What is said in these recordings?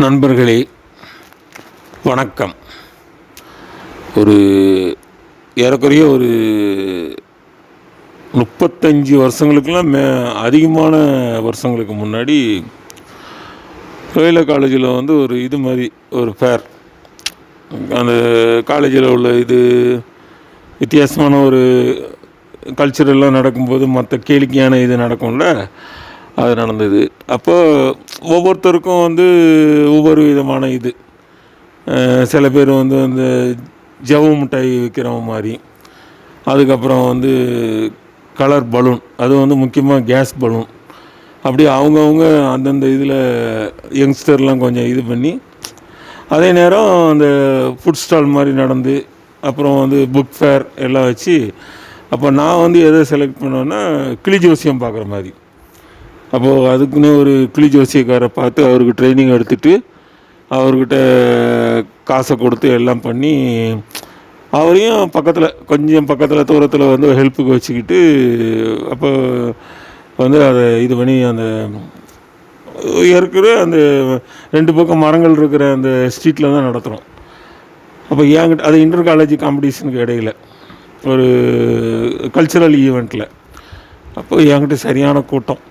நண்பர்களே வணக்கம். ஒரு ஏறக்குறைய ஒரு முப்பத்தஞ்சு வருஷங்களுக்கெல்லாம் மே அதிகமான வருஷங்களுக்கு முன்னாடி கோயில காலேஜில் வந்து ஒரு இது மாதிரி ஒரு ஃபேர் அந்த காலேஜில் உள்ள இது வித்தியாசமான ஒரு கல்ச்சரெல்லாம் நடக்கும்போது மற்ற கேளிக்கையான இது நடக்கும்ல அது நடந்தது. அப்போ ஒவ்வொருத்தருக்கும் வந்து ஒவ்வொரு விதமான இது. சில பேர் வந்து அந்த ஜவு மிட்டாய் விற்கிறவங்க மாதிரி. அதுக்கப்புறம் வந்து கலர் பலூன். அது வந்து முக்கியமாக கேஸ் பலூன். அப்படி அவங்கவுங்க அந்தந்த இதில் யங்ஸ்டர்லாம் கொஞ்சம் இது பண்ணி அதே நேரம் அந்த ஃபுட் ஸ்டால் மாதிரி நடந்து அப்புறம் வந்து புக் ஃபேர் எல்லாம் வச்சு அப்போ நான் வந்து எதை செலக்ட் பண்ணுவேன்னா கிளி ஜோசியம் பார்க்குற மாதிரி. அப்போது அதுக்குன்னு ஒரு கிளி ஜோசியக்காரை பார்த்து அவருக்கு ட்ரைனிங் எடுத்துட்டு அவர்கிட்ட காசை கொடுத்து எல்லாம் பண்ணி அவரையும் பக்கத்தில் கொஞ்சம் பக்கத்தில் தூரத்தில் வந்து ஹெல்ப்புக்கு வச்சுக்கிட்டு அப்போ வந்து அதை இது பண்ணி அந்த இருக்கிற அந்த ரெண்டு பக்கம் மரங்கள் இருக்கிற அந்த ஸ்ட்ரீட்டில் தான் நடத்துகிறோம் அப்போ ஏங்கிட்ட அது இன்டர் காலேஜ் காம்படிஷனுக்கு இடையில் ஒரு கல்ச்சுரல் ஈவெண்ட்டில் அப்போ என்கிட்ட சரியான கூட்டம்.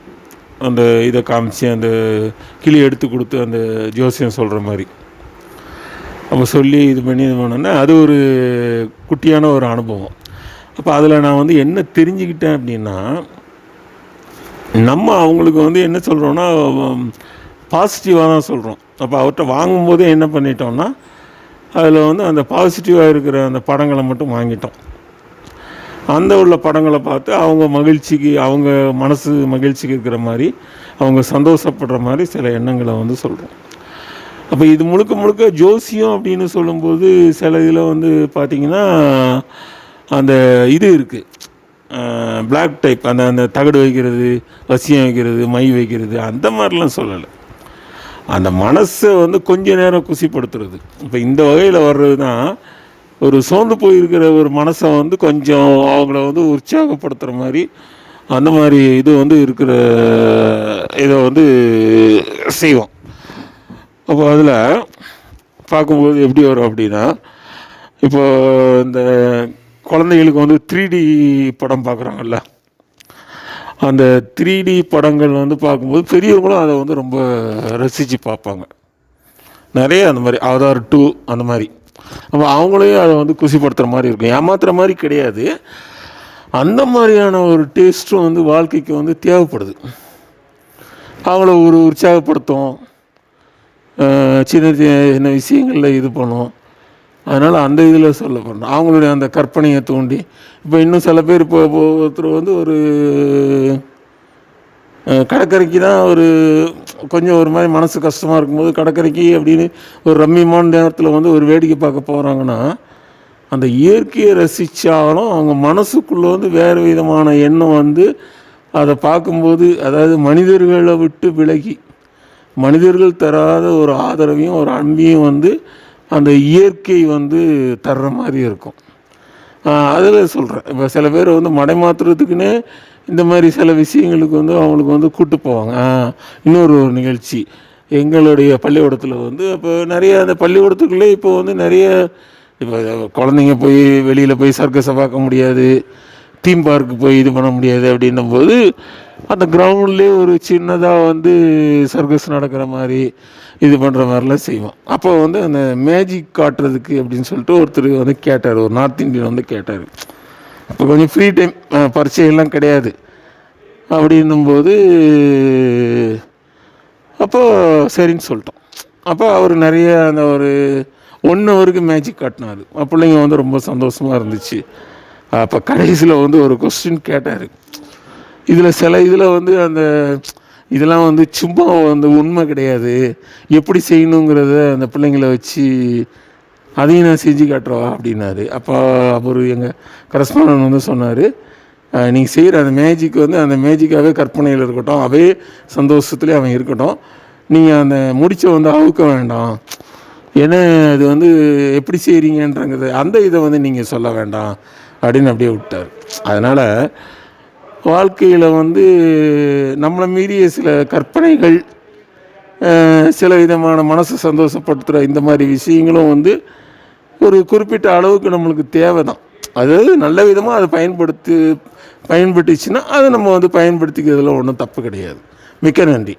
அந்த இதை காமிச்சு அந்த கிளி எடுத்து கொடுத்து அந்த ஜோசியம் சொல்கிற மாதிரி. அப்போ சொல்லி இது பண்ணி இது பண்ணோன்னா அது ஒரு குட்டியான ஒரு அனுபவம். அப்போ அதில் நான் வந்து என்ன தெரிஞ்சுக்கிட்டேன் அப்படின்னா நம்ம அவங்களுக்கு வந்து என்ன சொல்கிறோன்னா பாசிட்டிவாக தான் சொல்கிறோம் அப்போ அவர்கிட்ட வாங்கும்போதே என்ன பண்ணிட்டோம்னா அதில் வந்து அந்த பாசிட்டிவாக இருக்கிற அந்த படங்களை மட்டும் வாங்கிட்டோம். அந்த உள்ள படங்களை பார்த்து அவங்க மகிழ்ச்சிக்கு அவங்க மனசு மகிழ்ச்சிக்கு இருக்கிற மாதிரி அவங்க சந்தோஷப்படுற மாதிரி சில எண்ணங்களை வந்து சொல்கிறோம் அப்போ இது முழுக்க முழுக்க ஜோசியம் அப்படின்னு சொல்லும்போது சில இதில் வந்து பார்த்திங்கன்னா அந்த இது இருக்குது பிளாக் டைப் அந்த அந்த தகடு வைக்கிறது வசியம் வைக்கிறது மை வைக்கிறது அந்த மாதிரிலாம் சொல்லலை. அந்த மனசை வந்து கொஞ்ச நேரம் குசிப்படுத்துறது. இப்போ இந்த வகையில் வர்றது தான் ஒரு சோர்ந்து போயிருக்கிற ஒரு மனசை வந்து கொஞ்சம் அவங்கள வந்து உற்சாகப்படுத்துகிற மாதிரி அந்த மாதிரி இது வந்து இருக்கிற இதை வந்து செய்வோம். அப்போ அதில் பார்க்கும்போது எப்படி வரும் அப்படின்னா இப்போ இந்த குழந்தைகளுக்கு வந்து த்ரீ டி படம் பார்க்குறாங்கல்ல அந்த த்ரீ டி படங்கள் வந்து பார்க்கும்போது பெரியவங்களும் அதை வந்து ரொம்ப ரசித்து பார்ப்பாங்க. நிறைய அந்த மாதிரி ஆதார் டூ அந்த மாதிரி. அப்போ அவங்களையும் அதை வந்து குசிப்படுத்துகிற மாதிரி இருக்கும். ஏமாத்துற மாதிரி கிடையாது. அந்த மாதிரியான ஒரு டேஸ்ட்டும் வந்து வாழ்க்கைக்கு வந்து தேவைப்படுது. அவங்கள ஒரு உற்சாகப்படுத்தும். சின்ன சின்ன விஷயங்களில் இது பண்ணும். அதனால் அந்த இதில் சொல்ல போகிறோம் அவங்களுடைய அந்த கற்பனையை தூண்டி இப்போ இன்னும் சில பேர் இப்போ ஒருத்தர் வந்து ஒரு கடற்கரைக்கு தான் ஒரு கொஞ்சம் ஒரு மாதிரி மனசு கஷ்டமாக இருக்கும்போது கடற்கரைக்கு அப்படின்னு ஒரு ரம்மியமான நேரத்தில் வந்து ஒரு வேடிக்கை பார்க்க போகிறாங்கன்னா அந்த இயற்கையை ரசித்தாலும் அவங்க மனசுக்குள்ளே வந்து வேறு விதமான எண்ணம் வந்து அதை பார்க்கும்போது அதாவது மனிதர்களை விட்டு விலகி மனிதர்கள் தராத ஒரு ஆதரவையும் ஒரு அன்பையும் வந்து அந்த இயற்கை வந்து தர்ற மாதிரி இருக்கும். அதில் சொல்கிறேன் இப்போ சில பேர் வந்து மடை மாற்றுறதுக்குன்னே இந்த மாதிரி சில விஷயங்களுக்கு வந்து அவங்களுக்கு வந்து கூட்டு போவாங்க. இன்னொரு ஒரு நிகழ்ச்சி. எங்களுடைய பள்ளிக்கூடத்தில் வந்து அப்போ நிறைய அந்த பள்ளிக்கூடத்துக்குள்ளே இப்போ வந்து நிறைய இப்போ குழந்தைங்க போய் வெளியில் போய் சர்க்கஸை பார்க்க முடியாது தீம் பார்க்கு போய் இது பண்ண முடியாது அப்படின்னும் போது அந்த கிரவுண்ட்லேயே ஒரு சின்னதாக வந்து சர்க்கஸ் நடக்கிற மாதிரி இது பண்ணுற மாதிரிலாம் செய்வோம். அப்போ வந்து அந்த மேஜிக் காட்டுறதுக்கு அப்படின்னு சொல்லிட்டு ஒருத்தர் வந்து கேட்டார். ஒரு நார்த் இந்தியன் வந்து கேட்டார். அப்போ கொஞ்சம் ஃப்ரீ டைம் பரீட்சையெல்லாம் கிடையாது. அப்படின்னும்போது அப்போது சரின்னு சொல்லிட்டோம். அப்போ அவர் நிறைய அந்த ஒரு ஒன் ஹவருக்கு மேஜிக் காட்டினார். பிள்ளைங்க வந்து ரொம்ப சந்தோஷமாக இருந்துச்சு. அப்போ கடைசியில் வந்து ஒரு கொஸ்டின் கேட்டார். இதில் சில இதில் வந்து அந்த இதெல்லாம் வந்து சும்மா வந்து உண்மை கிடையாது. எப்படி செய்யணுங்கிறத அந்த பிள்ளைங்கள வச்சு அதையும் நான் செஞ்சு காட்டுறவா அப்படின்னாரு. அப்போ அவர் எங்கள் கரஸ்பாண்டன் வந்து சொன்னார் நீங்கள் செய்கிற அந்த மேஜிக் வந்து அந்த மேஜிக்காகவே கற்பனையில் இருக்கட்டும் அவே சந்தோஷத்துலேயே அவன் இருக்கட்டும். நீங்கள் அந்த முடிச்ச வந்து அவுக்க வேண்டாம். ஏன்னா அது வந்து எப்படி செய்கிறீங்கன்றங்கிறது அந்த இதை வந்து நீங்கள் சொல்ல வேண்டாம். அப்படின்னு அப்படியே விட்டார். அதனால் வாழ்க்கையில் வந்து நம்மளை மீறிய சில கற்பனைகள் சில விதமான மனசை சந்தோஷப்படுத்துகிற இந்த மாதிரி விஷயங்களும் வந்து ஒரு குறிப்பிட்ட அளவுக்கு நம்மளுக்கு தேவை தான் அதாவது நல்ல விதமாக அதை பயன்படுத்தி பயன்பட்டுச்சுன்னா அதை நம்ம வந்து பயன்படுத்திக்கிறதுல ஒன்றும் தப்பு கிடையாது. மிக்க நன்றி.